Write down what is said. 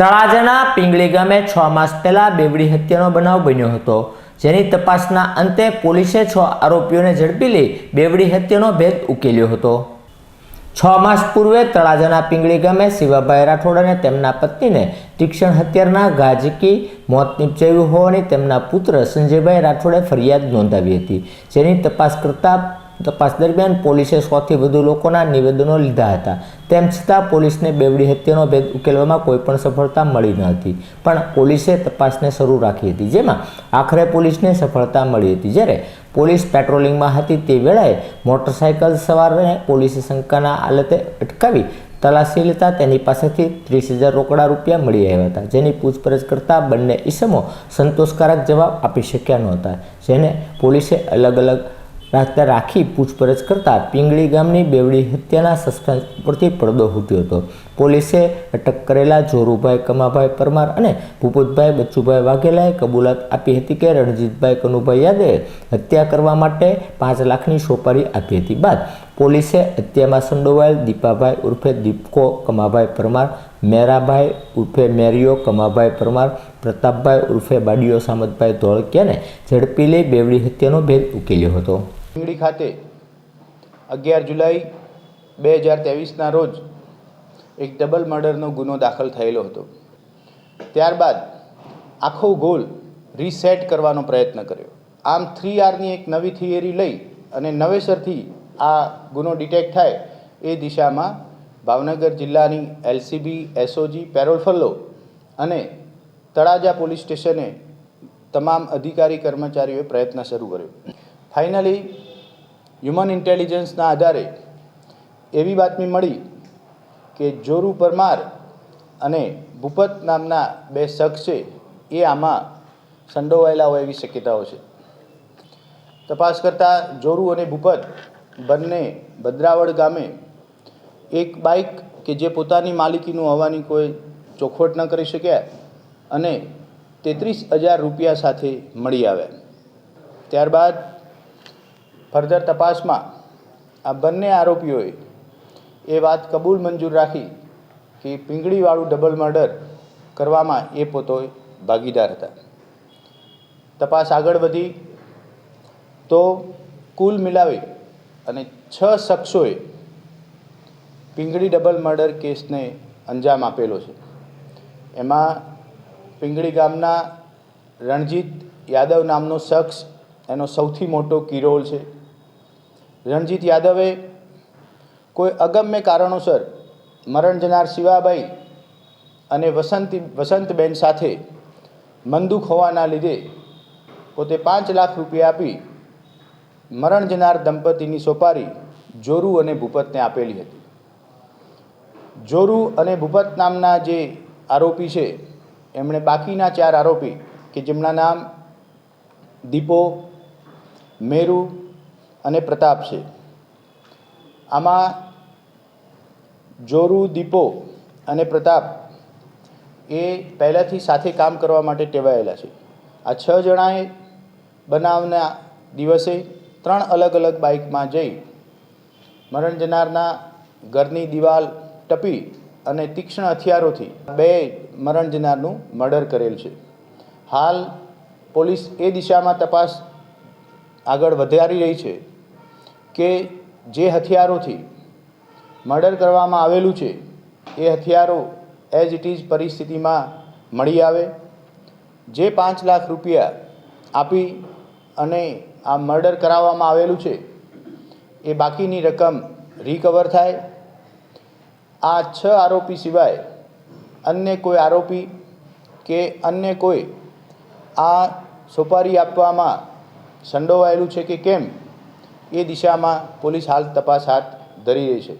તળાજાના પિંગળી ગામે છ માસ પહેલા બેવડી હત્યાનો બનાવ બન્યો હતો. જેની તપાસના અંતે પોલીસે છ આરોપીઓને ઝડપી લઈ બેવડી હત્યાનો ભેદ ઉકેલ્યો હતો. છ માસ પૂર્વે તળાજાના પિંગળી ગામે શિવાભાઈ રાઠોડ અને તેમના પત્નીને તીક્ષણ હત્યારના ગાજકી મોત નીપજાયું હોવાની તેમના પુત્ર સંજયભાઈ રાઠોડે ફરિયાદ નોંધાવી હતી. જેની તપાસ કરતા તપાસ દરમિયાન પોલીસે સોથી વધુ લોકોના નિવેદનો લીધા હતા. તેમ છતાં પોલીસને બેવડી હત્યાનો ભેદ ઉકેલવામાં કોઈ પણ સફળતા મળી ન હતી. પણ પોલીસે તપાસને શરૂ રાખી હતી. જેમાં આખરે પોલીસને સફળતા મળી હતી. જ્યારે પોલીસ પેટ્રોલિંગમાં હતી તે વેળાએ મોટરસાયકલ સવારને પોલીસે શંકાના હાલતે અટકાવી તલાશી લેતા તેની પાસેથી ત્રીસ હજાર રોકડા રૂપિયા મળી આવ્યા હતા. જેની પૂછપરછ કરતાં બંને ઈસમો સંતોષકારક જવાબ આપી શક્યા નહોતા. જેને પોલીસે અલગ અલગ રાસ્તે રાખી પૂછપરછ કરતા પિંગળી ગામની બેવડી હત્યાના સસ્પેન્સ પરથી પડદો ફૂટ્યો હતો. પોલીસે અટક કરેલા જોરુભાઈ કમાભાઈ પરમાર અને ભૂપતભાઈ બચ્ચુભાઈ વાઘેલાએ કબૂલાત આપી હતી કે રણજીતભાઈ કનુભાઈ યાદવે હત્યા કરવા માટે પાંચ લાખની સોપારી આપી હતી બાદ પોલીસે હત્યામાં સંડોવાયેલ દીપાભાઈ ઉર્ફે દીપકો કમાભાઈ પરમાર, મેરાભાઈ ઉર્ફે મેરિયો કમાભાઈ પરમાર, પ્રતાપભાઈ ઉર્ફે બાડીઓ સામતભાઈ ધોળકિયાને ઝડપી લઈ બેવડી હત્યાનો ભેદ ઉકેલ્યો હતો. પીંગળી ખાતે અગિયાર જુલાઈ બે હજાર ત્રેવીસના રોજ એક ડબલ મર્ડરનો ગુનો દાખલ થયેલો હતો. ત્યારબાદ આખો ગોલ રીસેટ કરવાનો પ્રયત્ન કર્યો. આમ થ્રી આરની એક નવી થિયરી લઈ અને નવેસરથી આ ગુનો ડિટેક્ટ થાય એ દિશામાં ભાવનગર જિલ્લાની એલસીબી એસઓજી પેરોલ ફલ્લો અને તળાજા પોલીસ સ્ટેશને તમામ અધિકારી કર્મચારીઓએ પ્રયત્ન શરૂ કર્યો. ફાઇનલી હ્યુમન ઇન્ટેલિજન્સના આધારે એવી બાતમી મળી કે જોરુ પરમાર અને ભૂપત નામના બે શખ્સ છે, એ આમાં સંડોવાયેલા હોય એવી શક્યતાઓ છે. તપાસ કરતાં જોરુ અને ભૂપત બંને ભદ્રાવળ ગામે એક બાઇક કે જે પોતાની માલિકીનું હોવાની કોઈ ચોખવટ ન કરી શક્યા અને તેત્રીસ હજાર રૂપિયા સાથે મળી આવ્યા. ત્યારબાદ ફર્ધર તપાસમાં આ બંને આરોપીઓએ એ વાત કબૂલ મંજૂર રાખી કે પીંગળીવાળું ડબલ મર્ડર કરવામાં એ પોતો ભાગીદાર હતા. તપાસ આગળ વધી તો કુલ મિલાવી અને છ શખ્સોએ પિંગળી ડબલ મર્ડર કેસને અંજામ આપેલો છે. એમાં પિંગળી ગામના રણજીત યાદવ નામનો શખ્સ, એનો સૌથી મોટો કિરોલ છે. રણજીત યાદવે કોઈ અગમ્ય કારણોસર મરણ જનાર શિવાભાઈ અને વસંત વસંતબેન સાથે મંદુક હોવાના લીધે પોતે પાંચ લાખ રૂપિયા આપી મરણ જનાર દંપતીની સોપારી જોરુ અને ભૂપતને આપેલી હતી. જોરુ અને ભૂપત નામના જે આરોપી છે, એમણે બાકીના ચાર આરોપી કે જેમના નામ દીપો, મેરુ અને પ્રતાપ છે. આમાં જોરુ, દીપો અને પ્રતાપ એ પહેલાંથી સાથે કામ કરવા માટે ટેવાયેલા છે. આ છ જણાએ બનાવના દિવસે ત્રણ અલગ અલગ બાઇકમાં જઈ મરણ જનારના ઘરની દિવાલ ટપી અને તીક્ષ્ણ હથિયારોથી બે મરણ જનારનું મર્ડર કરેલ છે. હાલ પોલીસ એ દિશામાં તપાસ આગળ વધારી રહી છે કે જે હથિયારોથી મર્ડર કરવામાં આવેલું છે, એ હથિયારો એઝ ઇટ ઇઝ પરિસ્થિતિમાં મળી આવે. જે પાંચ લાખ રૂપિયા આપી અને આ મર્ડર કરાવવામાં આવેલું છે, એ બાકીની રકમ રિકવર થાય. આ છ આરોપી સિવાય અન્ય કોઈ આરોપી કે અન્ય કોઈ આ સોપારી આપવામાં સંડોવાયેલું છે કે કેમ? એ દિશામાં પોલીસ હાલ તપાસ હાથ ધરી રહી છે.